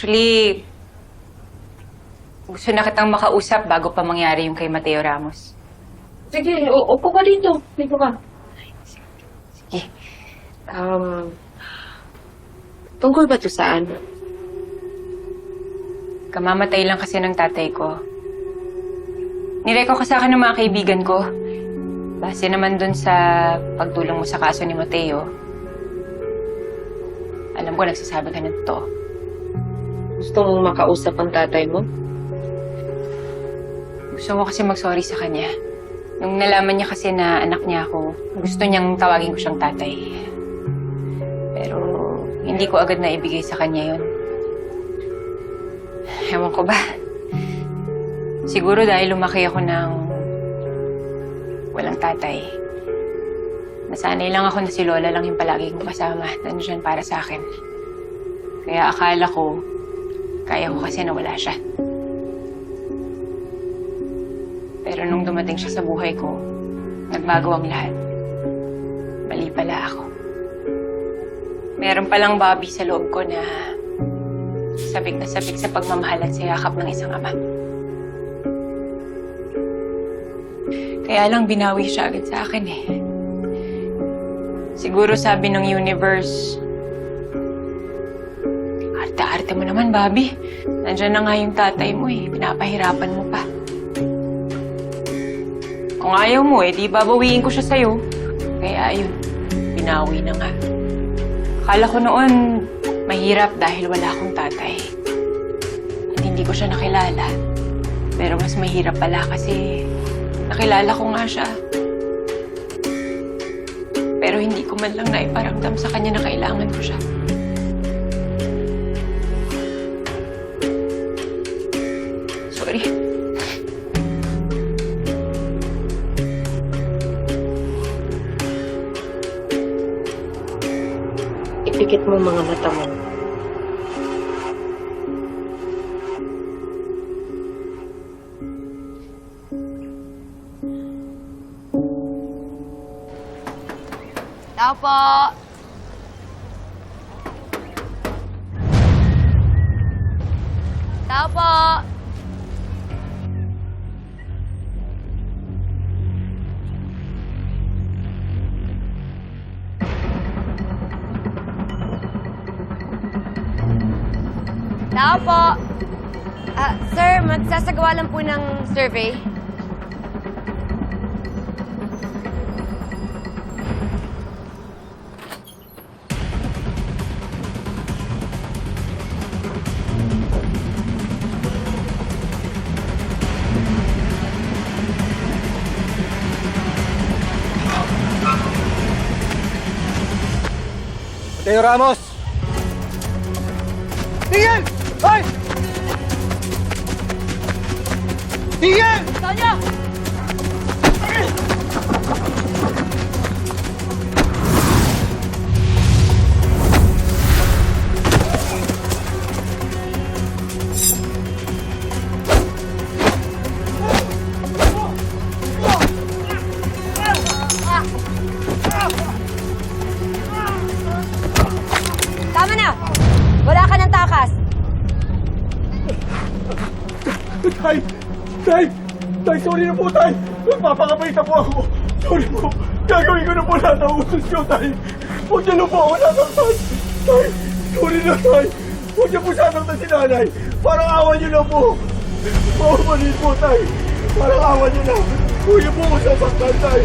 Actually, gusto na kitang makausap bago pa mangyari yung kay Mateo Ramos. Sige, u- upo ka dito. Dito ka. Sige. Um, tungkol ba to saan? Kamamatay lang kasi ng tatay ko. Nireko ka sa akin ng mga kaibigan ko. Base naman dun sa pagtulong mo sa kaso ni Mateo. Alam ko, nagsasabi ka ng totoo. Gusto mong makausap ang tatay mo? Gusto ko kasi mag-sorry sa kanya. Nung nalaman niya kasi na anak niya ako, gusto niyang tawagin ko siyang tatay. Pero hindi ko agad na ibigay sa kanya yon. Ewan ko ba? Siguro dahil lumaki ako ng walang tatay. Nasanay lang ako na si Lola lang yung palagi kong kasama. Nandiyan para sa akin. Kaya akala ko, kaya ko kasi na wala siya. Pero nung dumating siya sa buhay ko, nagbago ang lahat. Mali pala ako. Meron palang Bobby sa loob ko na sabik na sabik sa pagmamahal at sa yakap ng isang ama. Kaya lang binawi siya agad sa akin eh. Siguro sabi ng universe, Arte-arte mo naman, Bobby. Nandiyan na nga yung tatay mo eh. Pinapahirapan mo pa. Kung ayaw mo eh, di babawiin ko siya sa'yo. Kaya ayun, binawi na nga. Akala ko noon, mahirap dahil wala akong tatay. At hindi ko siya nakilala. Pero mas mahirap pala kasi nakilala ko nga siya. Pero hindi ko man lang naiparamdam sa kanya na kailangan ko siya. Sorry. Ipikit mo mga mata mo. Tao po. Tao po. Tao po. Ah, sir, magsasagawa lang po ng survey. Mateo Ramos! Tingin! Hoy! Tingin! Tonyo! Tay! Tay! Tay, sorry na po, Tay! Magpapakabait na po ako! Sorry po! Gagawin ko na po lahat ng utos ko, Tay! Huwag niyo lang po ako nasaktan! Tay! Sorry na, Tay! Huwag niyo po sasaktan si nanay! Parang awa niyo na po! Maumanin po, Tay! Parang awa niyo na! Huwag niyo po ako sasaktan, Tay!